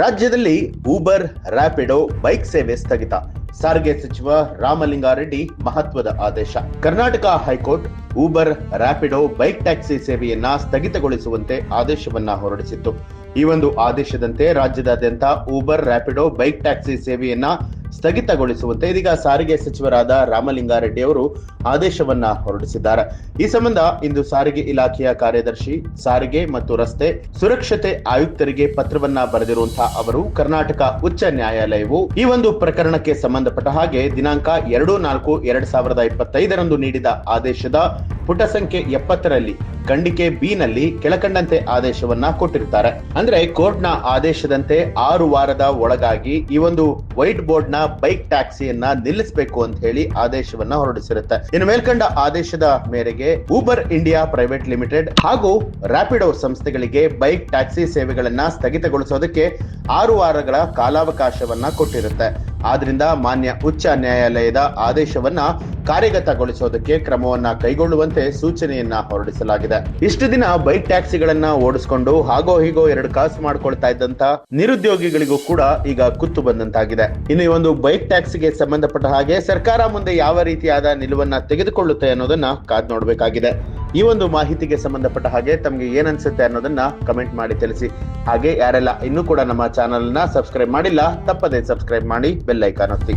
ರಾಜ್ಯದಲ್ಲಿ Uber Rapido bike ಸೇವೆ ಸ್ಥಗಿತ. ಸಾರಿಗೆ ಸಚಿವ ರಾಮಲಿಂಗಾರೆಡ್ಡಿ ಮಹತ್ವದ ಆದೇಶ. Karnataka high court Uber Rapido bike taxi ಸೇವೆಯನ್ನ ಸ್ಥಗಿತಗೊಳಿಸುವಂತೆ ಆದೇಶವನ್ನ ಹೊರಡಿಸಿತ್ತು. ಈ ಒಂದು ಆದೇಶದಂತೆ ರಾಜ್ಯದಾದ್ಯಂತ ಊಬರ್ ರ್ಯಾಪಿಡೋ ಬೈಕ್ ಟ್ಯಾಕ್ಸಿ ಸೇವೆಯನ್ನ ಸ್ಥಗಿತಗೊಳಿಸುವಂತೆ ಇದೀಗ ಸಾರಿಗೆ ಸಚಿವರಾದ ರಾಮಲಿಂಗಾರೆಡ್ಡಿ ಅವರು ಆದೇಶವನ್ನ ಹೊರಡಿಸಿದ್ದಾರೆ. ಈ ಸಂಬಂಧ ಇಂದು ಸಾರಿಗೆ ಇಲಾಖೆಯ ಕಾರ್ಯದರ್ಶಿ, ಸಾರಿಗೆ ಮತ್ತು ರಸ್ತೆ ಸುರಕ್ಷತೆ ಆಯುಕ್ತರಿಗೆ ಪತ್ರವನ್ನ ಬರೆದಿರುವಂತಹ ಅವರು, ಕರ್ನಾಟಕ ಉಚ್ಚ ನ್ಯಾಯಾಲಯವು ಈ ಒಂದು ಪ್ರಕರಣಕ್ಕೆ ಸಂಬಂಧಪಟ್ಟ ಹಾಗೆ ದಿನಾಂಕ ಎರಡು ನಾಲ್ಕು ಎರಡ್ ಸಾವಿರದ ಇಪ್ಪತ್ತೈದರಂದು ನೀಡಿದ ಆದೇಶದ ಪುಟ ಸಂಖ್ಯೆ ಎಪ್ಪತ್ತರಲ್ಲಿ ಖಂಡಿಕೆ ಬಿ ನಲ್ಲಿ ಕೆಳಕಂಡಂತೆ ಆದೇಶವನ್ನ ಕೊಟ್ಟಿರ್ತಾರೆ ಅಂದ್ರೆ ಕೋರ್ಟ್ನ ಆದೇಶದಂತೆ ಆರು ವಾರದ ಒಳಗಾಗಿ ಈ ಒಂದು ವೈಟ್ ಬೋರ್ಡ್ನ ಬೈಕ್ ಟ್ಯಾಕ್ಸಿಯನ್ನ ನಿಲ್ಲಿಸಬೇಕು ಅಂತ ಹೇಳಿ ಆದೇಶವನ್ನ ಹೊರಡಿಸಿರುತ್ತೆ. ಇನ್ನು ಮೇಲ್ಕಂಡ ಆದೇಶದ ಮೇರೆಗೆ ಊಬರ್ ಇಂಡಿಯಾ ಪ್ರೈವೇಟ್ ಲಿಮಿಟೆಡ್ ಹಾಗೂ ರ್ಯಾಪಿಡೋ ಸಂಸ್ಥೆಗಳಿಗೆ ಬೈಕ್ ಟ್ಯಾಕ್ಸಿ ಸೇವೆಗಳನ್ನ ಸ್ಥಗಿತಗೊಳಿಸೋದಕ್ಕೆ ಆರು ವಾರಗಳ ಕಾಲಾವಕಾಶವನ್ನ ಕೊಟ್ಟಿರುತ್ತೆ. ಆದ್ರಿಂದ ಮಾನ್ಯ ಉಚ್ಚ ನ್ಯಾಯಾಲಯದ ಆದೇಶವನ್ನ ಕಾರ್ಯಗತಗೊಳಿಸೋದಕ್ಕೆ ಕ್ರಮವನ್ನ ಕೈಗೊಳ್ಳುವಂತೆ ಸೂಚನೆಯನ್ನ ಹೊರಡಿಸಲಾಗಿದೆ. ಇಷ್ಟು ದಿನ ಬೈಕ್ ಟ್ಯಾಕ್ಸಿಗಳನ್ನ ಓಡಿಸಿಕೊಂಡು ಹಾಗೋ ಹೀಗೋ ಎರಡು ಕಾಸು ಮಾಡ್ಕೊಳ್ತಾ ಇದ್ದಂತ ನಿರುದ್ಯೋಗಿಗಳಿಗೂ ಕೂಡ ಈಗ ಕುತ್ತು ಬಂದಂತಾಗಿದೆ. ಇನ್ನು ಈ ಒಂದು ಬೈಕ್ ಟ್ಯಾಕ್ಸಿಗೆ ಸಂಬಂಧಪಟ್ಟ ಹಾಗೆ ಸರ್ಕಾರ ಮುಂದೆ ಯಾವ ರೀತಿಯಾದ ನಿಲುವನ್ನ ತೆಗೆದುಕೊಳ್ಳುತ್ತೆ ಅನ್ನೋದನ್ನ ಕಾದ್ ನೋಡ್ಬೇಕಾಗಿದೆ. ಈ ಒಂದು ಮಾಹಿತಿಗೆ ಸಂಬಂಧಪಟ್ಟ ಹಾಗೆ ತಮಗೆ ಏನನ್ಸುತ್ತೆ ಅನ್ನೋದನ್ನ ಕಮೆಂಟ್ ಮಾಡಿ ತಿಳಿಸಿ. ಹಾಗೆ ಯಾರೆಲ್ಲ ಇನ್ನೂ ಕೂಡ ನಮ್ಮ ಚಾನೆಲ್ನ ಸಬ್ಸ್ಕ್ರೈಬ್ ಮಾಡಿಲ್ಲ, ತಪ್ಪದೆ ಸಬ್ಸ್ಕ್ರೈಬ್ ಮಾಡಿ ಬೆಲ್ ಐಕಾನ್ ಒತ್ತಿ.